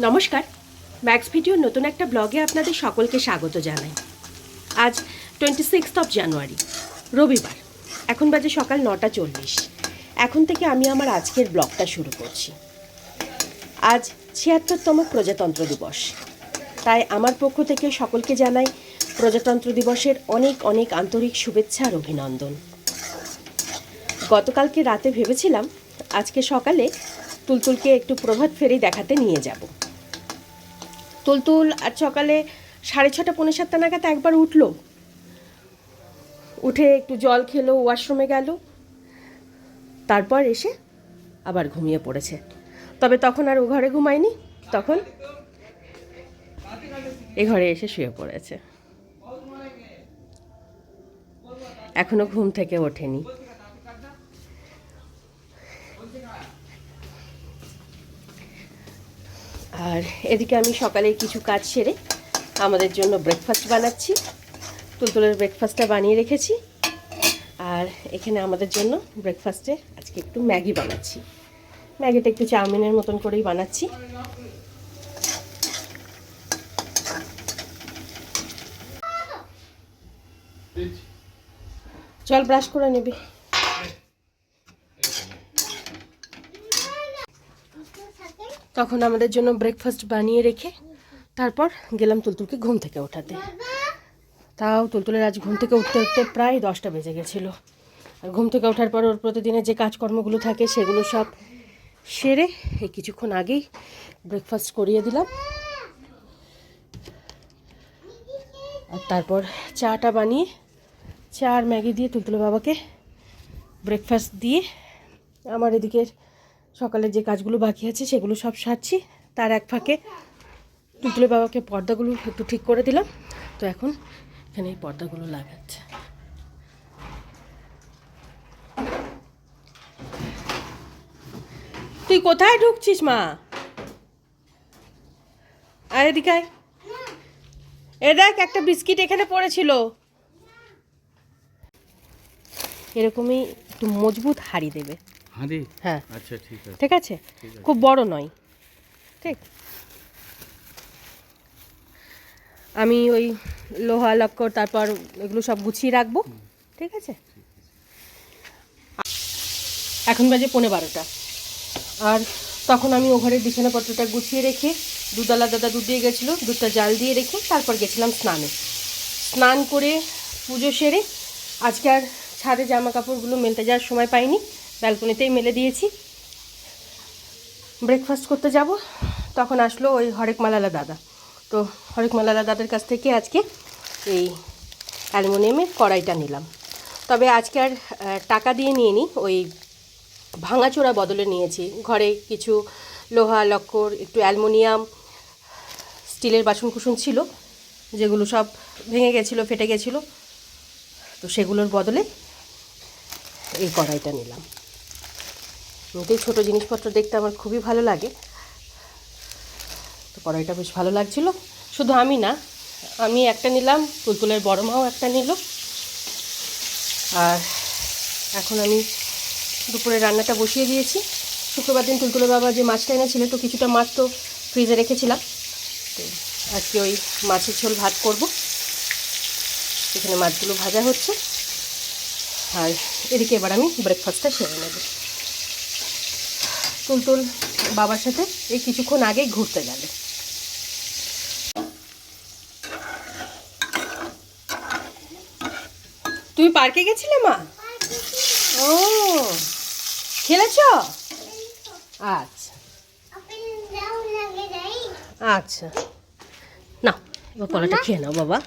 নমস্কার। ম্যাক্স ভিডিওর নতুন একটা ব্লগে আপনাদের সকলকে স্বাগত জানাই। আজ টোয়েন্টি সিক্সথ অফ জানুয়ারি রবিবার। এখন বাজে সকাল নটা চল্লিশ। এখন থেকে আমি আমার আজকের ব্লগটা শুরু করছি। আজ ছিয়াত্তরতম প্রজাতন্ত্র দিবস। তাই আমার পক্ষ থেকে সকলকে জানাই প্রজাতন্ত্র দিবসের অনেক অনেক আন্তরিক শুভেচ্ছা আর অভিনন্দন। গতকালকে রাতে ভেবেছিলাম আজকে সকালে তুলতুলকে একটু প্রভাত ফেরি দেখাতে নিয়ে যাব। তুলতুল আজ সকালে সাড়ে ছটা, পৌনে সাতটা নাগাদ একবার উঠল। উঠে একটু জল খেলো, ওয়াশরুমে গেল। তারপর এসে আবার ঘুমিয়ে পড়েছে। তবে তখন আর ও ঘরে ঘুমায়নি। তখন এ ঘরে এসে শুয়ে পড়েছে। এখনও ঘুম থেকে ওঠেনি। আর এদিকে আমি সকালে কিছু কাজ সেরে আমাদের জন্য ব্রেকফাস্ট বানাচ্ছি। তুলতুলের ব্রেকফাস্টটা বানিয়ে রেখেছি। আর এখানে আমাদের জন্য ব্রেকফাস্টে আজকে একটু ম্যাগি বানাচ্ছি। ম্যাগিটা একটু চাউমিনের মতন করেই বানাচ্ছি। চল ব্রাশ করে নেবে। তখন আমাদের জন্য ব্রেকফাস্ট বানিয়ে রেখে তারপর গেলাম তুলতুলকে ঘুম থেকে ওঠাতে। তাও তুলতুলের আজ ঘুম থেকে উঠতে উঠতে প্রায় দশটা বেজে গেছিল। আর ঘুম থেকে ওঠার পর ওর প্রতিদিনের যে কাজকর্মগুলো থাকে সেগুলো সব সেরে এই কিছুক্ষণ আগেই ব্রেকফাস্ট করিয়ে দিলাম। আর তারপর চাটা বানিয়ে, চা আর ম্যাগি দিয়ে তুলতুলে বাবাকে ব্রেকফাস্ট দিয়ে আমার এদিকের সকালে যে কাজগুলো বাকি আছে সেগুলো সব সারছি। তার এক ফাঁকে টুটুলে বাবাকে পর্দাগুলো একটু ঠিক করে দিলাম। তো এখন এখানে এই পর্দাগুলো লাগাচ্ছে। তুই কোথায় ঢুকছিস, মা? আরে দিকাই এ দেখ, একটা বিস্কিট এখানে পড়েছিল। এরকমই একটু মজবুত হাড়ি দেবে। হাঁড়ি? হ্যাঁ। আচ্ছা ঠিক আছে। ঠিক আছে? খুব বড় নয়। ঠিক। আমি ওই লোহা লক্কর তারপর এগুলো সব গুছিয়ে রাখব। ঠিক আছে? এখন বাজে পৌনে বারোটা। আর তখন আমি ও ঘরের বিছানাপত্রটা গুছিয়ে রেখে দুধওয়ালা দাদা দুধ দিয়ে গেছিল দুধটা জাল দিয়ে রেখে তারপর গেছিলাম স্নানে। স্নান করে পুজো সেরে আজকে আর ছাদে জামা কাপড়গুলো মেলতে যাওয়ার সময় পাইনি। ব্যালকনিতেই মেলে দিয়েছি। ব্রেকফাস্ট করতে যাব। তখন আসলো ওই হরেক মালালা দাদা। তো হরেক মালালা দাদার কাছ থেকে আজকে এই অ্যালুমিনিয়ামের কড়াইটা নিলাম। তবে আজকে আর টাকা দিয়ে নিয়ে নিই ওই ভাঙাচোরা বদলে নিয়েছি। ঘরে কিছু লোহা, লক্কর, একটু অ্যালুমিনিয়াম, স্টিলের বাসন কুসন ছিল, যেগুলো সব ভেঙে গেছিল, ফেটে গেছিল। তো সেগুলোর বদলে এই কড়াইটা নিলাম। এমনিতেই ছোটো জিনিসপত্র দেখতে আমার খুবই ভালো লাগে। তো কড়াইটা বেশ ভালো লাগছিল। শুধু আমি না, আমি একটা নিলাম, তুলতুলের বড় মাও একটা নিল। আর এখন আমি দুপুরে রান্নাটা বসিয়ে দিয়েছি। শুক্রবার দিন তুলতুলের বাবা যে মাছটা এনেছিল তো কিছুটা মাছ তো ফ্রিজে রেখেছিলাম। তো আজকে ওই মাছের ঝোল ভাত করব। এখানে মাছগুলো ভাজা হচ্ছে। আর এদিকে এবার আমি ব্রেকফাস্টটা সেরে নেব। তুলতুল বাবার সাথে এই কিছুক্ষণ আগেই ঘুরতে গেল। তুমি পার্কে গেছিলে মা? ও খেলেছ? আচ্ছা। আচ্ছা। না এবার কলাটা খেয়ে নাও বাবা।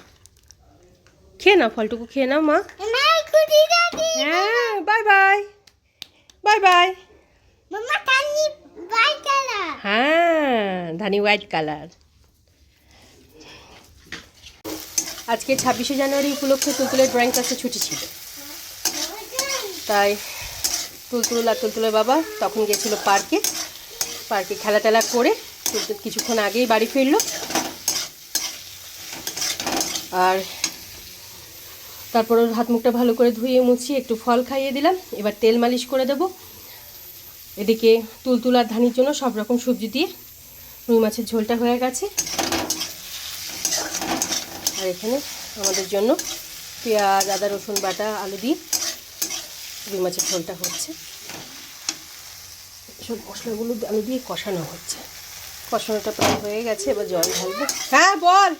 খেয়ে নাও ফলটুকু খেয়ে নাও মা। হ্যাঁ বাই বাই বাই বাই হ্যাঁ ধানি হোয়াইট কালার আজকে ছাব্বিশে জানুয়ারি উপলক্ষে তুলতুলের ড্রয়িং ক্লাসে ছুটি ছিল। তাই তুলতুল আর তুলতুলের বাবা তখন গেছিল পার্কে। পার্কে খেলা টেলা করে তুলতুল কিছুক্ষণ আগেই বাড়ি ফিরলো। আর তারপর হাত মুখটা ভালো করে ধুয়ে মুছিয়ে একটু ফল খাইয়ে দিলাম। এবার তেল মালিশ করে দেব। এদিকে তুলতুলার ধানির জন্য সব রকম সবজি দিয়ে রুই মাছের ঝোলটা হয়ে গেছে। আর এখানে আমাদের জন্য পেঁয়াজ, আদা, রসুন বাটা, আলু দিয়ে রুই মাছের ঝোলটা হচ্ছে। সব মশলাগুলো আলু দিয়ে কষানো হচ্ছে। কষানোটা প্রায় হয়ে গেছে, এবার জল ঢালবো। হ্যাঁ বল।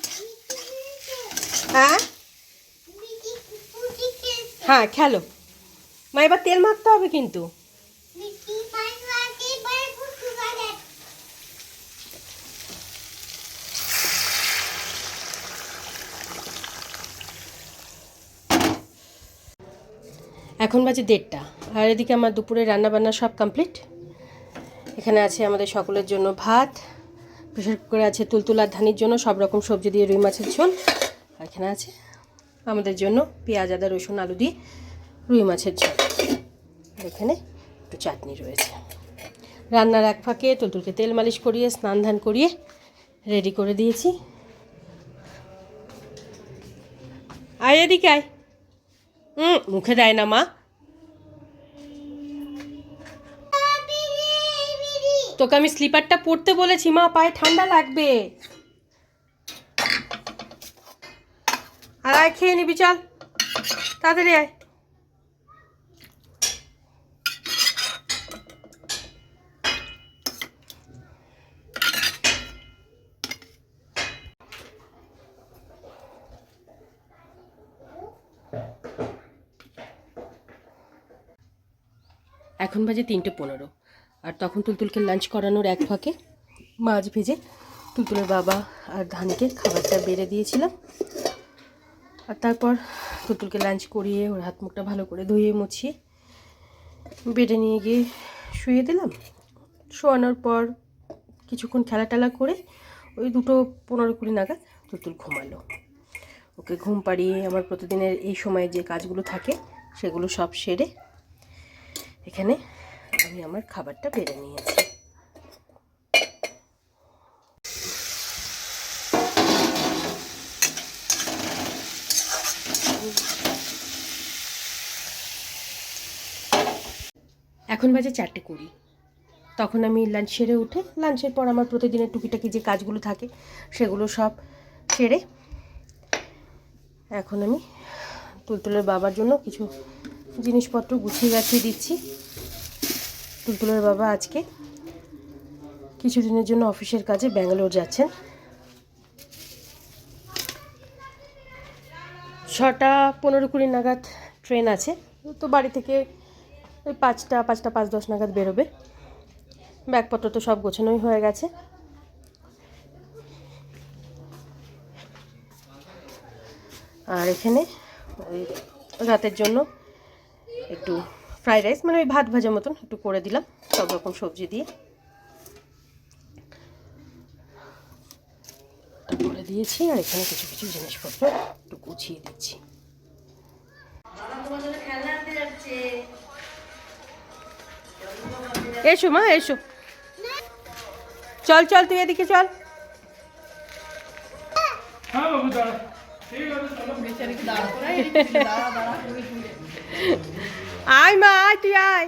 হ্যাঁ? হ্যাঁ খেলো। মা, এবার তেল মাখতে হবে কিন্তু। এখন বাজে দেড়টা। আর এদিকে আমার দুপুরে রান্নাবান্না সব কমপ্লিট এখানে আছে আমাদের সকলের জন্য ভাত প্রেশার কুকারে আছে তুলতুলার ধানির জন্য সব রকম সবজি দিয়ে রুই মাছের ঝোল। আর এখানে আছে আমাদের জন্য পেঁয়াজ, আদা, রসুন, আলু দিয়ে রুই মাছের ঝোল। এখানে একটু চাটনি রয়েছে। রান্নার এক ফাঁকে তুলতুলকে তেল মালিশ করিয়ে, স্নান ধান করিয়ে রেডি করে দিয়েছি। আয় এদিকে আয়। মুখে দেয় না মা। তোকে আমি স্লিপারটা পরতে বলেছি, মা, পায়ে ঠান্ডা লাগবে। আর আয়, খেয়ে নিবি, চল। তাড়াতাড়ি আয়। এখন বাজে তিনটে পনেরো। আর তখন তুলতুলকে লাঞ্চ করানোর এক ফাঁকে মাছ ভেজে তুলতুলের বাবা আর ধানকে খাবারটা বেড়ে দিয়েছিলাম। আর তারপর তুলতুলকে লাঞ্চ করিয়ে ওর হাত মুখটা ভালো করে ধুয়ে মুছিয়ে বেডে নিয়ে গিয়ে শুয়ে দিলাম। শোয়ানোর পর কিছুক্ষণ খেলা টেলা করে ওই দুটো পনেরো কুড়ি নাগাদ তুলতুল ঘুমালো। ওকে ঘুম পাড়িয়ে আমার প্রতিদিনের এই সময় যে কাজগুলো থাকে সেগুলো সব সেরে এখানে আমি আমার খাবারটা বেড়ে নিয়েছি। এখন বাজে চারটে কুড়ি। তখন আমি লাঞ্চ সেরে উঠে লাঞ্চের পর আমার প্রতিদিনের টুকিটাকি যে কাজগুলো থাকে, সেগুলো সব সেরে এখন আমি তুলতুলের বাবার জন্য কিছু জিনিসপত্র গুছিয়ে গাছিয়ে দিচ্ছি। তুলতুলের বাবা আজকে কিছুদিনের জন্য অফিসের কাজে ব্যাঙ্গালোর যাচ্ছেন। ছটা পনেরো কুড়ি নাগাদ ট্রেন আছে, তো বাড়ি থেকে ওই পাঁচটা পাঁচটা পাঁচ দশ নাগাদ বেরোবে। ব্যাগপত্র তো সব গোছানোই হয়ে গেছে। আর এখানে ওই রাতের জন্য একটু ফ্রাইড রাইস মানে ওই ভাত ভাজা মতন একটু করে দিলাম সব রকম সবজি দিয়ে। করে দিয়েছি আর এখানে কিছু কিছু জিনিসপত্র একটু গুছিয়ে দিচ্ছি। এসো মা এসো। চল চল তুই এদিকে চল। হ্যাঁ আয় মা আয় তুই আয়।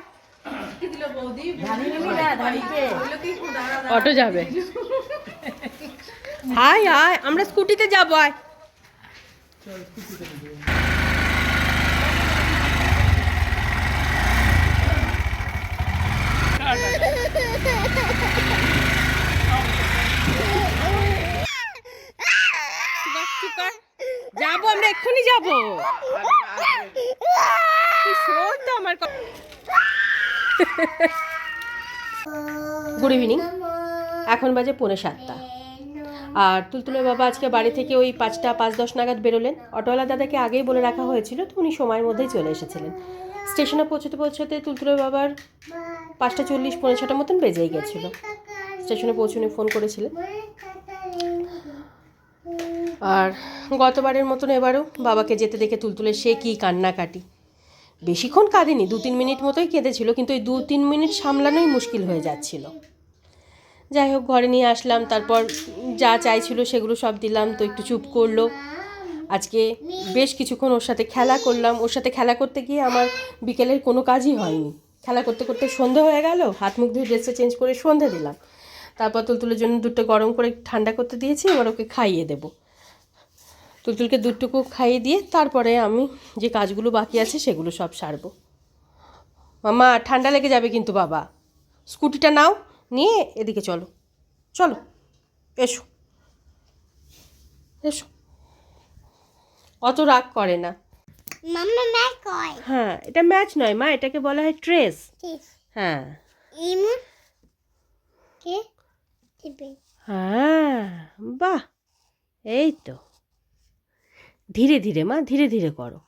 অটো যাবে। আয় আয় আমরা স্কুটিতে যাব আয়। যাব আমরা এক্ষুনি যাব। গুড ইভিনিং এখন বাজে পৌনে সাতটা। আর তুলতুলের বাবা আজকে বাড়ি থেকে ওই পাঁচটা, পাঁচ দশ নাগাদ বেরোলেন। অটোওয়ালা দাদাকে আগেই বলে রাখা হয়েছিল, তো উনি সময়ের মধ্যেই চলে এসেছিলেন। স্টেশনে পৌঁছতে পৌঁছতে তুলতুলের বাবার পাঁচটা চল্লিশ পনেরো ছটা মতন বেজেই গেছিল। স্টেশনে পৌঁছনে ফোন করেছিলেন। আর গতবারের মতন এবারও বাবাকে যেতে দেখে তুলতুলে সে কী কান্নাকাটি। বেশিক্ষণ কাঁদেনি, দু তিন মিনিট মতোই কেঁদেছিল, কিন্তু ওই দু তিন মিনিট সামলানোই মুশকিল হয়ে যাচ্ছিল। যাই হোক, ঘরে নিয়ে আসলাম, তারপর যা চাইছিল সেগুলো সব দিলাম, তো একটু চুপ করল। আজকে বেশ কিছুক্ষণ ওর সাথে খেলা করলাম, ওর সাথে খেলা করতে গিয়ে আমার বিকেলের কোনো কাজই হয়নি। খেলা করতে করতে সন্ধে হয়ে গেল, হাত মুখ ধুয়ে ড্রেসটা চেঞ্জ করে সন্ধে দিলাম। তারপর তুলতুলের জন্য দুধটা গরম করে ঠান্ডা করতে দিয়েছি, এবার ওকে খাইয়ে দেব। তুলতুলকে দুধটুকু খাইয়ে দিয়ে তারপরে আমি যে কাজগুলো বাকি আছে সেগুলো সব সারবো। মামা ঠান্ডা লেগে যাবে কিন্তু বাবা। স্কুটিটা নাও নিয়ে এদিকে চলো। চলো এসো। এসো। অত রাগ করে না। মাম্মা ম্যাক কয়? হ্যাঁ এটা ম্যাচ নয় মা এটাকে বলা হয় ট্রেস। হ্যাঁ। ইমু কে? হ্যাঁ বাহ এই তো। ধীরে ধীরে মা ধীরে ধীরে করো।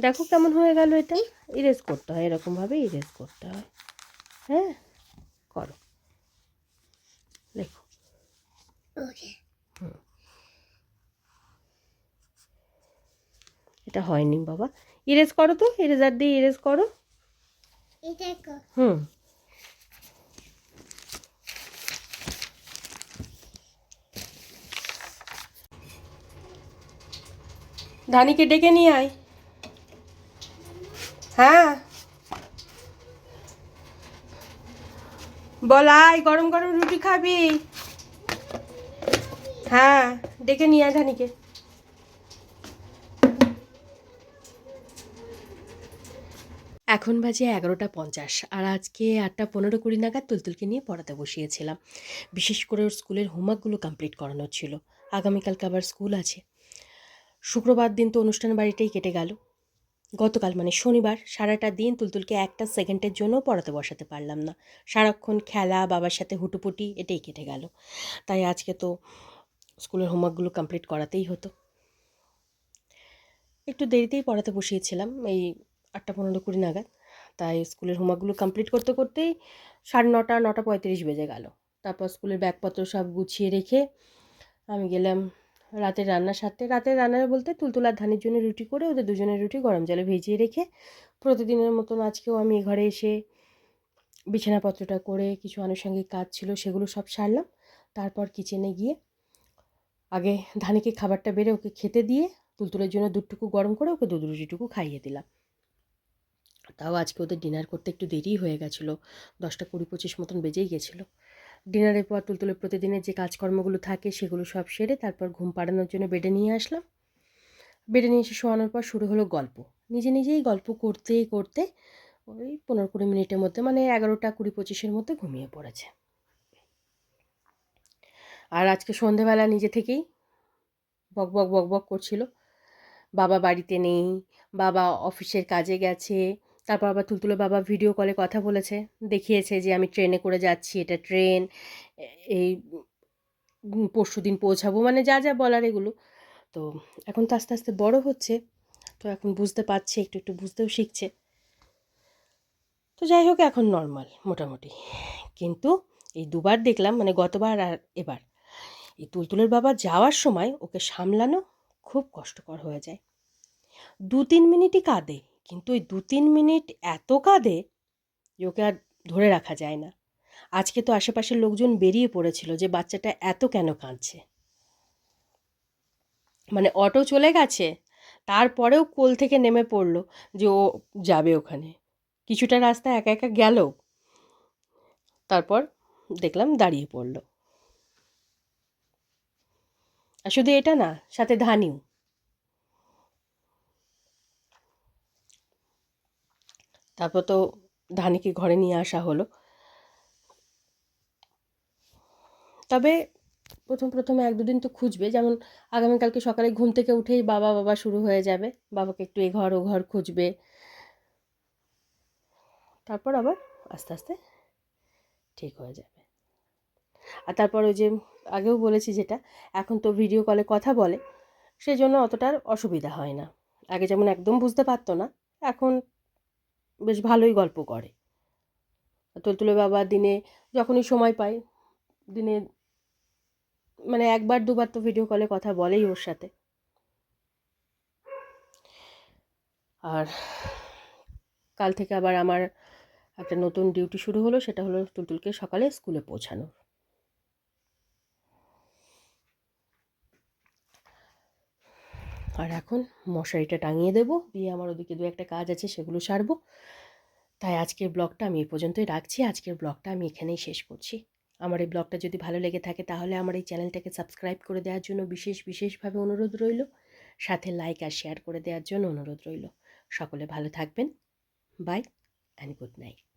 দেখো কেমন হয়ে গেল এটা। ইরেজ করতে হয় এরকমভাবে ইরেজ করতে হয়। হ্যাঁ? করো। দেখো। এটা হয়নি বাবা। ইরেজ করো তো ইরেজার দিয়ে ইরেজ করো। হুম। ধানিকে ডেকে নিয়ে আয়। হ্যাঁ। বল, আয়, গরম গরম রুটি খাবি। হ্যাঁ ডেকে নিয়ে আয় ধানিকে। এখন বাজে এগারোটা পঞ্চাশ, আর আজকে আটটা পনেরো কুড়ি নাগাদ তুলতুলকে নিয়ে পড়াতে বসিয়েছিলাম। বিশেষ করে ওর স্কুলের হোমওয়ার্কগুলো কমপ্লিট করানোর ছিল। আগামীকালকে আবার স্কুল আছে। শুক্রবার দিন তো অনুষ্ঠান বাড়িটাই কেটে গেল। গতকাল মানে শনিবার সারাটা দিন তুলতুলকে একটা সেকেন্ডের জন্য পড়াতে বসাতে পারলাম না। সারাক্ষণ খেলা, বাবার সাথে হুটুপুটি, এটাই কেটে গেল। তাই আজকে তো স্কুলের হোমওয়ার্কগুলো কমপ্লিট করাতেই হতো। একটু দেরিতেই পড়াতে বসিয়েছিলাম, এই আটটা পনেরো কুড়ি নাগাদ। তাই স্কুলের হোমওয়ার্কগুলো কমপ্লিট করতে করতেই সাড়ে নটা নটা পঁয়ত্রিশ বেজে গেল। তারপর স্কুলের ব্যাগপত্র সব গুছিয়ে রেখে আমি গেলাম রাতের রান্না সারতে রাতের রান্না বলতে তুলতুলার ধানের জন্য রুটি করে ওদের দুজনের রুটি গরম জলে ভিজিয়ে রেখে প্রতিদিনের মতন আজকেও আমি ঘরে এসে বিছানাপত্রটা করে কিছু আনুষঙ্গিক কাজ ছিল সেগুলো সব সারলাম। তারপর কিচেনে গিয়ে আগে ধানিকে খাবারটা বেড়ে ওকে খেতে দিয়ে তুলতুলের জন্য দুধটুকু গরম করে ওকে দুধ রুটিটুকু খাইয়ে দিলাম। তাও আজকে ওদের ডিনার করতে একটু দেরি হয়ে গেছিল, দশটা কুড়ি পঁচিশ মতন বেজেই গেছিল। ডিনারের পর তুলতুলে প্রতিদিনের যে কাজকর্মগুলো থাকে সেগুলো সব সেরে তারপর ঘুম পাড়ানোর জন্য বেডে নিয়ে আসলাম। বেডে নিয়ে এসে শোয়ানোর পর শুরু হলো গল্প। নিজে নিজেই গল্প করতে করতে ওই পনেরো কুড়ি মিনিটের মধ্যে মানে এগারোটা কুড়ি পঁচিশের মধ্যে ঘুমিয়ে পড়েছে। আর আজকে সন্ধেবেলা নিজে থেকেই বক বক বক বক করছিল। বাবা বাড়িতে নেই, বাবা অফিসের কাজে গেছে তারপর আবার তুলতুলে বাবা ভিডিও কলে কথা বলেছে, দেখিয়েছে যে আমি ট্রেনে করে যাচ্ছি, এটা ট্রেন এই পরশু দিন পৌঁছাবো মানে যা যা বলার এগুলো। তো এখন তো আস্তে আস্তে বড় হচ্ছে, তো এখন বুঝতে পারছে, একটু একটু বুঝতেও শিখছে। তো যাই হোক, এখন নর্মাল মোটামুটি। কিন্তু এই দুবার দেখলাম মানে গতবার আর এবার, এই তুলতুলের বাবা যাওয়ার সময় ওকে সামলানো খুব কষ্টকর হয়ে যায়। দু তিন মিনিটই কাঁদে কিন্তু ওই দু তিন মিনিট এত কাঁদে যে ওকে আর ধরে রাখা যায় না। আজকে তো আশেপাশের লোকজন বেরিয়ে পড়েছিল যে বাচ্চাটা এত কেন কাঁদছে। মানে অটো চলে গেছে, তারপরেও কোল থেকে নেমে পড়ল যে ও যাবে ওখানে। কিছুটা রাস্তা একা একা গেল, তারপর দেখলাম দাঁড়িয়ে পড়ল। আর শুধু এটা না, সাথে ধানিও। তারপর তো ধানিকে ঘরে নিয়ে আসা হলো। তবে প্রথম প্রথমে এক দুদিন তো খুঁজবে, যেমন আগামীকালকে সকালে ঘুম থেকে উঠেই বাবা বাবা শুরু হয়ে যাবে। বাবাকে একটু এ ঘর, ও ঘর খুঁজবে। তারপর আবার আস্তে আস্তে ঠিক হয়ে যাবে। আর তারপর ওই যে আগেও বলেছি যেটা, এখন তো ভিডিও কলে কথা বলে সেই জন্য অতটার অসুবিধা হয় না। আগে যেমন একদম বুঝতে পারতো না, এখন বেশ ভালোই গল্প করে। তুলতুলে বাবা দিনে যখনই সময় পায় দিনে মানে একবার, দুবার তো ভিডিও কলে কথা বলেই ওর সাথে। আর কাল থেকে আবার আমার একটা নতুন ডিউটি শুরু হলো, সেটা হলো তুলতুলকে সকালে স্কুলে পৌঁছানো আর এখন মশারিটা টাঙিয়ে দেবো, দিয়ে আমার ওদিকে দু একটা কাজ আছে সেগুলো সারবো। তাই আজকের ব্লগটা আমি এ পর্যন্তই রাখছি। আজকের ব্লগটা আমি এখানেই শেষ করছি। আমার এই ব্লগটা যদি ভালো লেগে থাকে তাহলে আমার এই চ্যানেলটাকে সাবস্ক্রাইব করে দেওয়ার জন্য বিশেষ বিশেষভাবে অনুরোধ রইল। সাথে লাইক আর শেয়ার করে দেওয়ার জন্য অনুরোধ রইল। সকলে ভালো থাকবেন। Bye, and good night.